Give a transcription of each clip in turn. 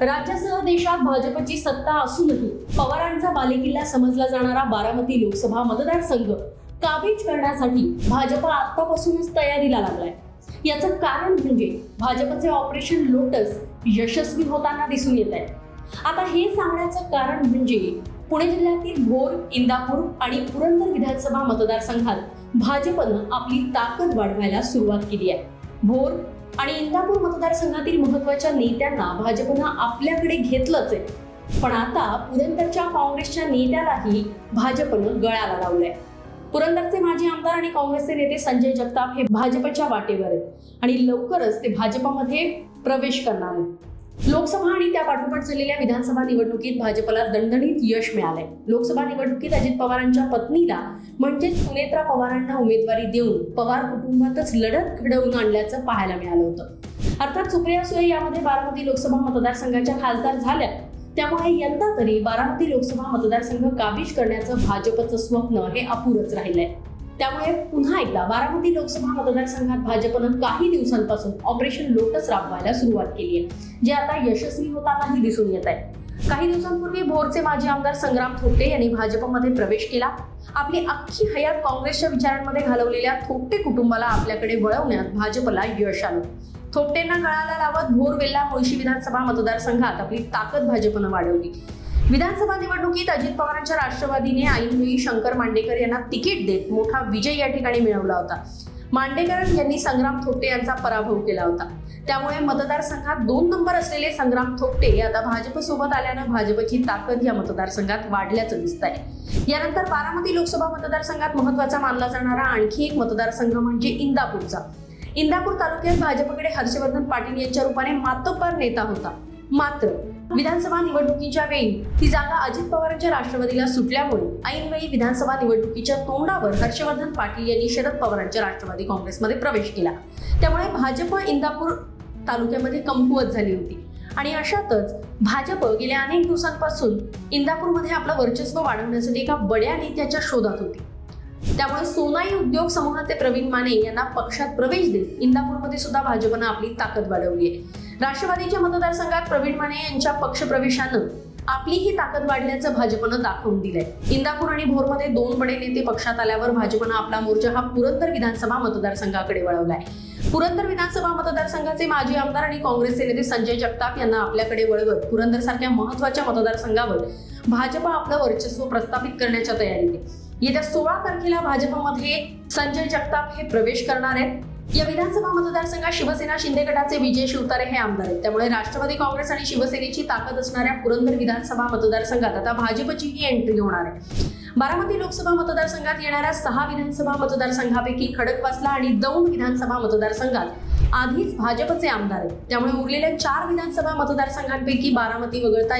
राज्यासह देशात भाजपची सत्ता असूनही पवारांचा बालेकिल्ला समजला जाणारा बारामती लोकसभा मतदारसंघ काबीज करण्यासाठी भाजप आतापासूनच तयारीला लागलाय. याचं कारण म्हणजे भाजपचे ऑपरेशन लोटस यशस्वी होताना दिसून येत आहे आता हे सांगण्याचं कारण म्हणजे पुणे जिल्ह्यातील भोर इंदापूर आणि पुरंदर विधानसभा मतदारसंघात भाजपनं आपली ताकद वाढवायला सुरुवात केली आहे. भोर आणि इंदापूर मतदारसंघातील महत्त्वाच्या नेत्यांना भाजपनं आपल्याकडे घेतलंच आहे. पण आता पुरंदरच्या काँग्रेसच्या नेत्यालाही भाजपनं गळाला लावलंय. पुरंदरचे माजी आमदार आणि काँग्रेसचे नेते संजय जगताप हे भाजपच्या वाटेवर आहेत आणि लवकरच ते भाजपमध्ये प्रवेश करणार आहेत. लोकसभा आणि त्या पाठोपाठ झालेल्या विधानसभा निवडणुकीत भाजपला दणदणीत यश मिळालंय. लोकसभा निवडणुकीत अजित पवारांच्या पत्नीला म्हणजेच सुनेत्रा पवारांना उमेदवारी देऊन पवार कुटुंबातच लढत घडवून आणल्याचं पाहायला मिळालं होतं. अर्थात सुप्रिया सुळे यामध्ये बारामती लोकसभा मतदारसंघाच्या खासदार झाल्या. त्यामुळे यंदा तरी बारामती लोकसभा मतदारसंघ काबीज करण्याचं भाजपचं स्वप्न हे अपुरच राहिलंय. त्यामुळे पुन्हा एकदा बारामती लोकसभा मतदारसंघात भाजपनं काही दिवसांपासून ऑपरेशन लोटस राबवायला सुरुवात केली आहे. जे आता यशस्वी होतानाही दिसून येत आहे. काही दिवसांपूर्वी भोरचे माजी आमदार संग्राम थोपटे यांनी भाजपमध्ये प्रवेश केला. आपली अख्खी हयात काँग्रेसच्या विचारांमध्ये घालवलेल्या थोपटे कुटुंबाला आपल्याकडे वळवण्यात भाजपला यश आलं. थोपटेंना गळाला लावत भोर वेल्ला मुळशी विधानसभा मतदारसंघात आपली ताकद भाजपनं वाढवली. विधानसभा निवडणुकीत अजित पवारांच्या राष्ट्रवादीने ऐनवेळी शंकर मांडेकर यांना तिकीट देत मोठा विजय या ठिकाणी मिळवला होता. मांडेकर यांनी संग्राम थोपटे यांचा पराभव केला होता. त्यामुळे मतदारसंघात दोन नंबर असलेले संग्राम थोपटे आता भाजपसोबत आल्यानं भाजपची ताकद या मतदारसंघात वाढल्याचं दिसत आहे यानंतर बारामती लोकसभा मतदारसंघात महत्त्वाचा मानला जाणारा आणखी एक मतदारसंघ म्हणजे इंदापूरचा. इंदापूर तालुक्यात भाजपकडे हर्षवर्धन पाटील यांच्या रूपाने मातोपर नेता होता. मात्र विधानसभा निवडणुकीच्या वेळी ती जागा अजित पवारांच्या राष्ट्रवादीला सुटल्यामुळे ऐनवेळी विधानसभा निवडणुकीच्या तोंडावर हर्षवर्धन पाटील यांनी शरद पवारांच्या राष्ट्रवादी काँग्रेसमध्ये प्रवेश केला. त्यामुळे भाजप इंदापूर तालुक्यामध्ये कमकुवत झाली होती. आणि अशातच भाजप गेल्या अनेक दिवसांपासून इंदापूरमध्ये आपलं वर्चस्व वाढवण्यासाठी एका बड्या नेत्याच्या शोधात होती. त्यामुळे सोनाई उद्योग समूहाचे प्रवीण माने यांना पक्षात प्रवेश देत इंदापूरमध्ये सुद्धा भाजपनं आपली ताकद वाढवली आहे. राष्ट्रवादीच्या मतदारसंघात प्रवीण माने यांच्या पक्षप्रवेशानं आपली ही ताकद वाढल्याचं भाजपनं दाखवून दिलंय. इंदापूर आणि भोरमध्ये दोन बडे नेते पक्षात आल्यावर भाजपनं आपला मोर्चा हा पुरंदर विधानसभा मतदारसंघाकडे वळवलाय. पुरंदर विधानसभा मतदारसंघाचे माजी आमदार आणि काँग्रेसचे नेते संजय जगताप यांना आपल्याकडे वळवत पुरंदर सारख्या महत्त्वाच्या मतदारसंघावर भाजप आपलं वर्चस्व प्रस्थापित करण्याच्या तयारीत आहे. येत्या सोळा तारखेला भाजपमध्ये संजय जगताप हे प्रवेश करणार आहेत. या विधानसभा मतदारसंघात शिवसेना शिंदे गटाचे विजय शिवतारे हे आमदार आहेत. त्यामुळे राष्ट्रवादी काँग्रेस आणि शिवसेनेची ताकद असणाऱ्या पुरंदर विधानसभा मतदारसंघात आता भाजपची ही एंट्री होणार आहे. बारामती लोकसभा मतदारसंघात येणाऱ्या सहा विधानसभा मतदारसंघापैकी खडकवासला आणि दौंड विधानसभा मतदारसंघात आधीच भाजपचे आमदार आहेत. त्यामुळे उरलेल्या चार विधानसभा मतदारसंघांपैकी बारामती वगळता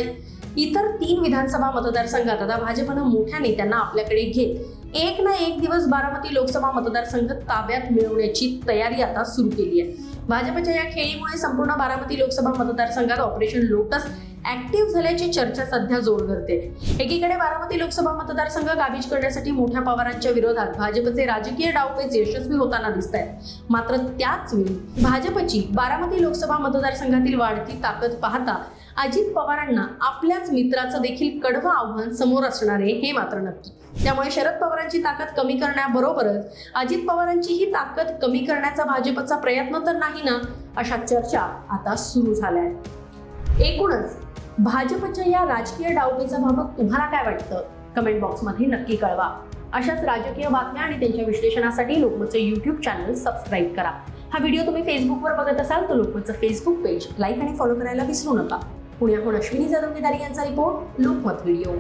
इतर तीन विधानसभा मतदारसंघात आता भाजपनं मोठ्या नेत्यांना आपल्याकडे घेत. एक ना एक दिवस बारामती लोकसभा मतदारसंघ ताब्यात मिळवण्याची तयारी आता सुरू केली आहे. भाजपच्या या खेळीमुळे संपूर्ण बारामती लोकसभा मतदारसंघात ऑपरेशन लोटस ऍक्टिव्ह झाल्याची चर्चा सध्या जोर धरते. एकीकडे बारामती लोकसभा मतदारसंघ काबीज करण्यासाठी मोठ्या पवारांच्या विरोधात भाजपचे राजकीय डावपेच यशस्वी होताना दिसत आहेत मात्र त्याच वेळी भाजपची बारामती लोकसभा मतदारसंघातील वाढती ताकद पाहता अजित पवारांना आपल्याच मित्राचं देखील कडवं आव्हान समोर असणार आहे हे मात्र नक्की. त्यामुळे शरद पवारांची ताकद कमी करण्याबरोबरच अजित पवारांची ही ताकद कमी करण्याचा भाजपचा प्रयत्न तर नाही ना अशा चर्चा आता सुरू झाल्या आहेत एकूणच भाजपच्या या राजकीय डावपेचाबाबत तुम्हाला काय वाटतं? कमेंट बॉक्समध्ये नक्की कळवा. अशाच राजकीय बातम्या आणि त्यांच्या विश्लेषणासाठी लोकमतचं यूट्यूब चॅनल सबस्क्राईब करा. हा व्हिडिओ तुम्ही फेसबुकवर बघत असाल तर लोकमतचं फेसबुक पेज लाईक आणि फॉलो करायला विसरू नका. पुण्याहून अश्विनी जाधव केदारी यांचा रिपोर्ट लोकमत व्हिडिओ